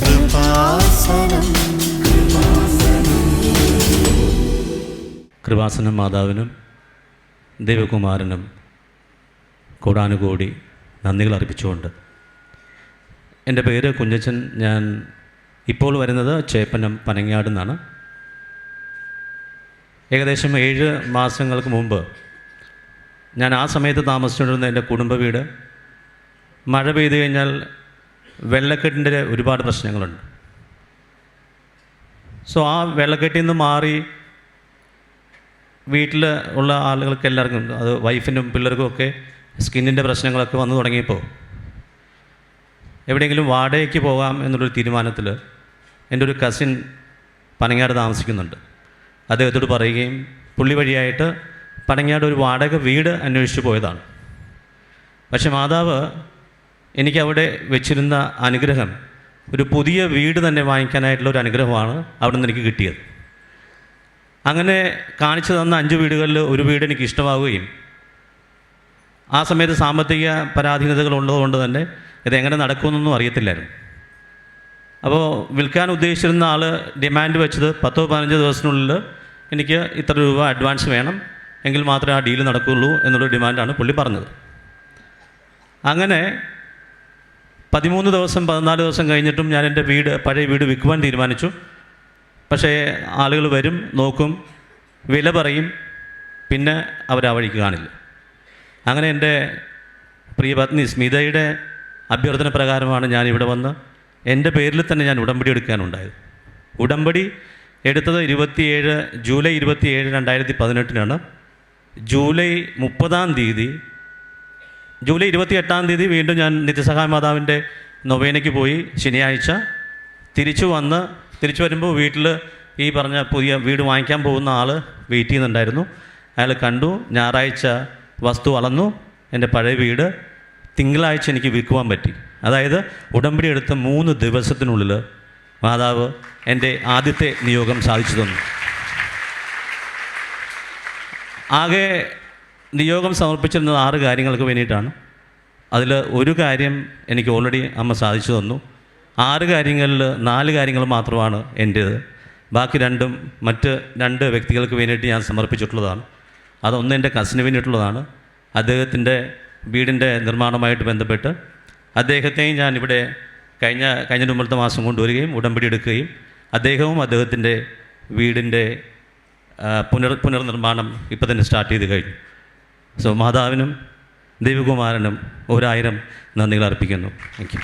കൃപാസനം. കൃപാസനം മാതാവിനും ദൈവകുമാരനും കൂടാനുകൂടി നന്ദികൾ അർപ്പിച്ചുകൊണ്ട്. എന്റെ പേര് കുഞ്ഞച്ചൻ. ഞാൻ ഇപ്പോൾ വരുന്നത് ചേപ്പനം പനങ്ങാട് നിന്നാണ്. ഏകദേശം ഏഴ് മാസങ്ങൾക്ക് മുമ്പ് ഞാൻ ആ സമയത്ത് താമസിച്ചുകൊണ്ടിരുന്ന എന്റെ കുടുംബ വീട് മഴ പെയ്തു കഴിഞ്ഞാൽ വെള്ളക്കെട്ടിന്റെ ഒരുപാട് പ്രശ്നങ്ങളുണ്ട്. സോ ആ വെള്ളക്കെട്ടിൽ നിന്ന് മാറി വീട്ടിൽ ഉള്ള ആളുകൾക്ക് എല്ലാവർക്കും അത് വൈഫിനും പിള്ളേർക്കും ഒക്കെ സ്കിന്നിന്റെ പ്രശ്നങ്ങളൊക്കെ വന്നു തുടങ്ങിയപ്പോൾ എവിടെയെങ്കിലും വാടകയ്ക്ക് പോകാം എന്നുള്ളൊരു തീരുമാനത്തിൽ എന്റെ ഒരു കസിൻ പനങ്ങാട് താമസിക്കുന്നുണ്ട്. അദ്ദേഹത്തോട് പറയുകയും പുള്ളി വഴിയായിട്ട് പനങ്ങാട് ഒരു വാടക വീട് അന്വേഷിച്ച് പോയതാണ്. പക്ഷെ മാതാവ് എനിക്ക് അവിടെ വെച്ചിരുന്ന അനുഗ്രഹം ഒരു പുതിയ വീട് തന്നെ വാങ്ങിക്കാനായിട്ടുള്ള ഒരു അനുഗ്രഹമാണ് അവിടെ നിന്ന് എനിക്ക് കിട്ടിയത്. അങ്ങനെ കാണിച്ചു തന്ന അഞ്ച് വീടുകളിൽ ഒരു വീട് എനിക്ക് ഇഷ്ടമാവുകയും ആ സമയത്ത് സാമ്പത്തിക പരാധീനതകൾ ഉള്ളതുകൊണ്ട് തന്നെ ഇതെങ്ങനെ നടക്കുമെന്നൊന്നും അറിയത്തില്ലായിരുന്നു. അപ്പോൾ വിൽക്കാൻ ഉദ്ദേശിച്ചിരുന്ന ആൾ ഡിമാൻഡ് വെച്ചത് പത്തോ പതിനഞ്ചോ ദിവസത്തിനുള്ളിൽ എനിക്ക് ഇത്ര രൂപ അഡ്വാൻസ് വേണം എങ്കിൽ മാത്രമേ ആ ഡീൽ നടക്കുകയുള്ളൂ എന്നുള്ള ഡിമാൻഡാണ് പുള്ളി പറഞ്ഞത്. അങ്ങനെ പതിമൂന്ന് ദിവസം പതിനാല് ദിവസം കഴിഞ്ഞിട്ടും ഞാൻ എന്റെ വീട് പഴയ വീട് വിൽക്കുവാൻ തീരുമാനിച്ചു. പക്ഷേ ആളുകൾ വരും നോക്കും വില പറയും പിന്നെ അവർ ആ വഴിക്ക് കാണില്ല. അങ്ങനെ എന്റെ പ്രിയപത്നി സ്മിതയുടെ അഭ്യർത്ഥന പ്രകാരമാണ് ഞാൻ ഇവിടെ വന്ന് എന്റെ പേരിൽ തന്നെ ഞാൻ ഉടമ്പടി എടുക്കാനുണ്ടായത്. ഉടമ്പടി എടുത്തത് ഇരുപത്തിയേഴ് ജൂലൈ ഇരുപത്തിയേഴ് രണ്ടായിരത്തി പതിനെട്ടിനാണ്. ജൂലൈ മുപ്പതാം തീയതി ജൂലൈ ഇരുപത്തി എട്ടാം തീയതി വീണ്ടും ഞാൻ നിത്യസഹായ മാതാവിന്റെ നൊവേനയ്ക്ക് പോയി ശനിയാഴ്ച തിരിച്ചു വന്ന് തിരിച്ചു വരുമ്പോൾ വീട്ടിൽ ഈ പറഞ്ഞ പുതിയ വീട് വാങ്ങിക്കാൻ പോകുന്ന ആൾ വെയിറ്റ് ചെയ്യുന്നുണ്ടായിരുന്നു. അയാൾ കണ്ടു ഞായറാഴ്ച വസ്തു അളന്നു എന്റെ പഴയ വീട് തിങ്കളാഴ്ച എനിക്ക് വിൽക്കുവാൻ പറ്റി. അതായത് ഉടമ്പടി എടുത്ത മൂന്ന് ദിവസത്തിനുള്ളിൽ മാതാവ് എന്റെ ആദ്യത്തെ നിയോഗം സാധിച്ചു തന്നു. ആകെ നിയോഗം സമർപ്പിച്ചിരുന്നത് ആറ് കാര്യങ്ങൾക്ക് വേണ്ടിയിട്ടാണ്. അതിൽ ഒരു കാര്യം എനിക്ക് ഓൾറെഡി അമ്മ സാധിച്ചു തന്നു. ആറ് കാര്യങ്ങളിൽ നാല് കാര്യങ്ങൾ മാത്രമാണ് എന്റേത്. ബാക്കി രണ്ടും മറ്റ് രണ്ട് വ്യക്തികൾക്ക് വേണ്ടിയിട്ട് ഞാൻ സമർപ്പിച്ചിട്ടുള്ളതാണ്. അതൊന്ന് എന്റെ കസിന് വേണ്ടിയിട്ടുള്ളതാണ്. അദ്ദേഹത്തിന്റെ വീടിന്റെ നിർമ്മാണമായിട്ട് ബന്ധപ്പെട്ട് അദ്ദേഹത്തെയും ഞാൻ ഇവിടെ കഴിഞ്ഞ കഴിഞ്ഞ മുമ്പത്തെ മാസം കൊണ്ടുവരികയും ഉടമ്പടി എടുക്കുകയും അദ്ദേഹവും അദ്ദേഹത്തിന്റെ വീടിന്റെ പുനർ പുനർനിർമ്മാണം ഇപ്പം തന്നെ സ്റ്റാർട്ട് ചെയ്ത് കഴിഞ്ഞു. സോ മാതാവിനും ദേവികുമാരനും ഒരായിരം നന്ദികൾ അർപ്പിക്കുന്നു. താങ്ക്